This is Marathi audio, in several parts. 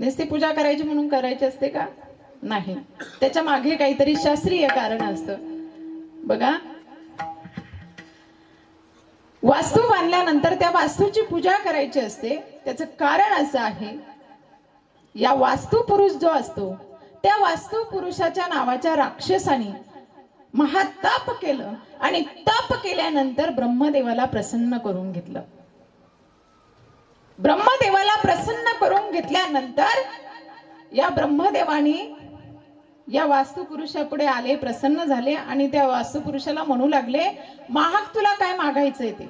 नुसती पूजा करायची म्हणून करायची असते का? नाही. त्याच्यामागे काहीतरी शास्त्रीय कारण असतं. बघा. वास्तू बांधल्यानंतर त्या वास्तूची पूजा करायची असते. त्याचं कारण असं आहे या वास्तू पुरुष जो असतो त्या वास्तू पुरुषाच्या नावाच्या राक्षसाने महाताप केलं आणि ताप केल्यानंतर ब्रह्मदेवाला प्रसन्न करून घेतलं. ब्रह्मदेवाला प्रसन्न करून घेतल्यानंतर या ब्रह्मदेवाने या वास्तुपुरुषापुढे आले प्रसन्न झाले आणि त्या वास्तुपुरुषाला म्हणू लागले महाग तुला काय मागायचंय ते?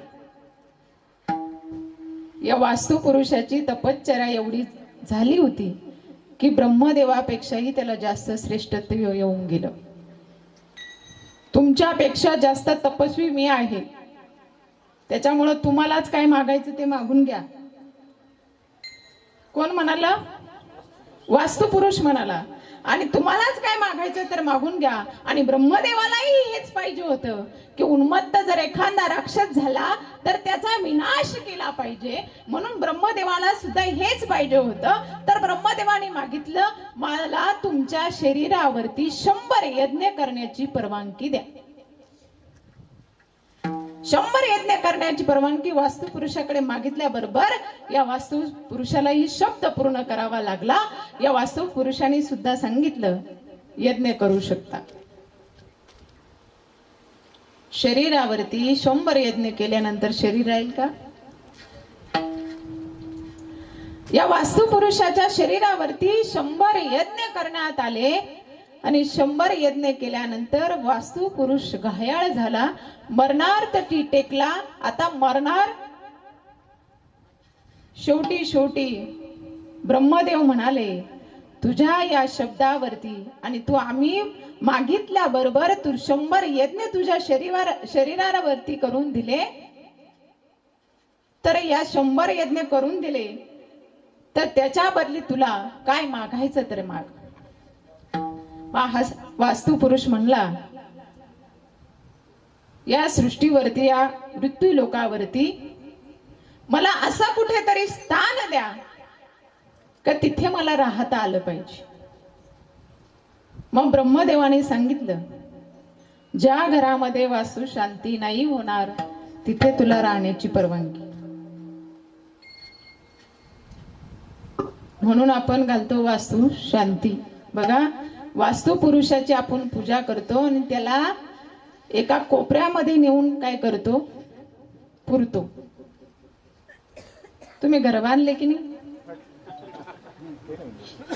या वास्तुपुरुषाची तपश्चर्या एवढी झाली होती की ब्रह्मदेवापेक्षाही त्याला जास्त श्रेष्ठत्व येऊन गेलं. तुमच्यापेक्षा जास्त तपस्वी मी आहे. त्याच्यामुळं तुम्हालाच काय मागायचं ते मागून घ्या. कोण म्हणाला? वास्तुपुरुष म्हणाला. आणि तुम्हालाच काय मागायचं तर मागून घ्या. आणि ब्रह्मदेवालाही हेच पाहिजे होतं की उन्मत्त जर एखादा राक्षस झाला तर त्याचा विनाश केला पाहिजे. म्हणून ब्रह्मदेवाला सुद्धा हेच पाहिजे होतं. तर ब्रह्मदेवाने मागितलं मला तुमच्या शरीरावरती शंभर यज्ञ करण्याची परवानगी द्या. शंभर यज्ञ करण्याची परवानगी वास्तू पुरुषाकडे मागितल्याबरोबर या वास्तू पुरुषालाही शब्द पूर्ण करावा लागला. या वास्तू पुरुषाने सुद्धा सांगितलं यज्ञ करू शकता. शरीरावरती शंभर यज्ञ केल्यानंतर शरीर राहील का? या वास्तुपुरुषाच्या शरीरावरती शंभर यज्ञ करण्यात आले. आणि शंभर यज्ञ केल्यानंतर वास्तू पुरुष घायाळ झाला. मरणार तर ती टेकला. आता मरणार शेवटी शेवटी ब्रह्मदेव म्हणाले तुझ्या या शब्दावरती आणि तू आम्ही मागितल्याबरोबर तू शंभर यज्ञ तुझ्या शरीरावर शरीरावरती करून दिले. तर या शंभर यज्ञ करून दिले. तर त्याच्या बदली तुला काय मागायचं तर माग. वास्तू पुरुष म्हणला या सृष्टीवरती या मृत्यू लोकावरती मला असं कुठेतरी स्थान द्या का तिथे मला राहता आलं पाहिजे. मग ब्रह्मदेवाने सांगितलं ज्या घरामध्ये वासू शांती नाही होणार तिथे तुला राहण्याची परवानगी. म्हणून आपण घालतो वास्तू शांती. बघा वास्तू पुरुषाची आपण पूजा करतो आणि त्याला एका कोपऱ्यामध्ये नेऊन काय करतो? पुरतो. तुम्ही घर बांधले की नाही?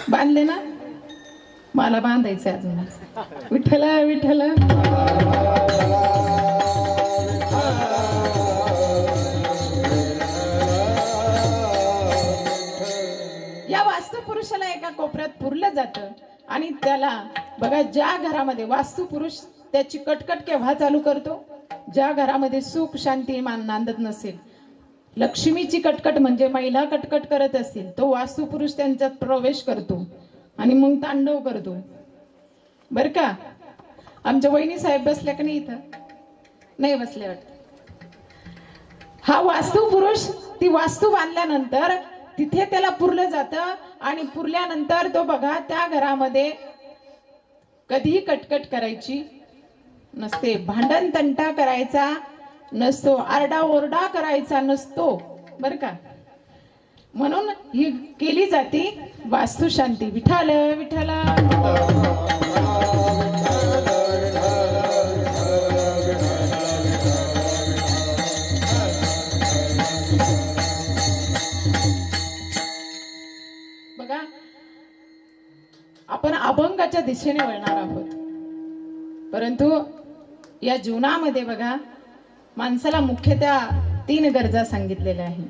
बांधले ना? मला बांधायचं अजून. विठ्ठल विठ्ठल. या वास्तू पुरुषाला एका कोपऱ्यात पुरलं जातं. आणि त्याला बघा ज्या घरामध्ये वास्तू पुरुष त्याची कटकट केव्हा चालू करतो? ज्या घरामध्ये सुख शांती मान नांदत नसेल. लक्ष्मीची कटकट म्हणजे महिला कटकट करत असतील तो वास्तू पुरुष त्यांच्यात प्रवेश करतो आणि मग तांडव करतो. बर का? आमच्या वहिनी साहेब बसल्या का नाही इथं? नाही बसल्या वाटत. हा वास्तू पुरुष ती वास्तू बांधल्यानंतर तिथे त्याला पुरलं जातं आणि पुरल्यानंतर तो बघा त्या घरामध्ये कधीही कटकट करायची नसते. भांडण तंटा करायचा नसतो आरडाओरडा करायचा नसतो बर का? म्हणून ही केली जाते वास्तुशांती. विठाल विठाला आपण अभंगाच्या दिशेने वळणार आहोत. परंतु या जीवनामध्ये बघा माणसाला मुख्यतः तीन गरजा सांगितलेल्या आहेत.